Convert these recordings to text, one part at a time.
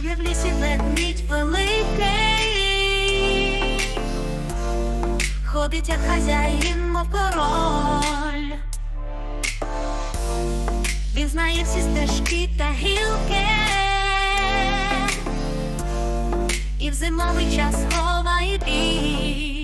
в лісі ведмідь великий, ходить як хазяїн, мов король. Він знає всі стежки та гілки, і в зимовий час ховає біль.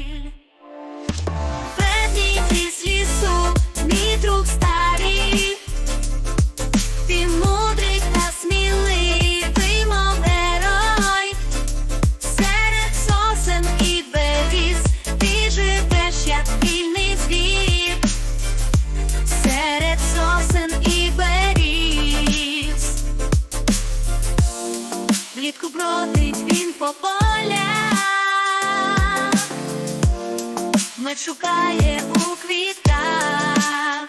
По полях, мед шукає у квітках,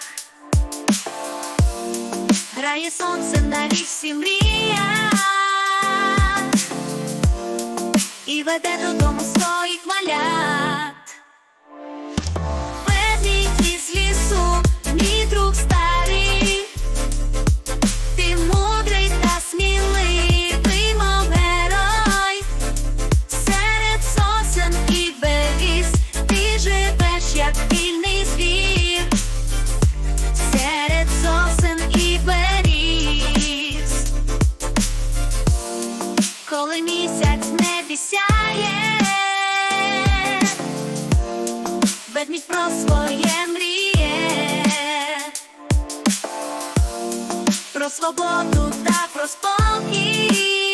грає сонце на лісі мрія. І веде додому своїх місяць сяє, ведмідь про своє мріє, про свободу та про спокій,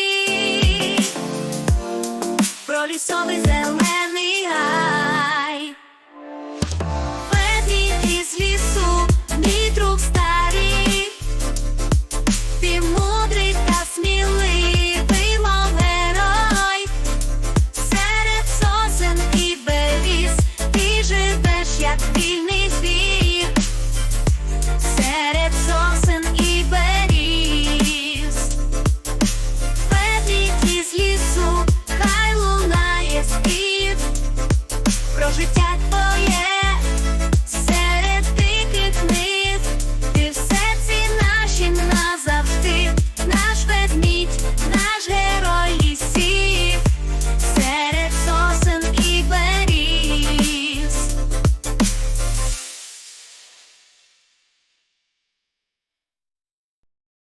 про лісовий зелений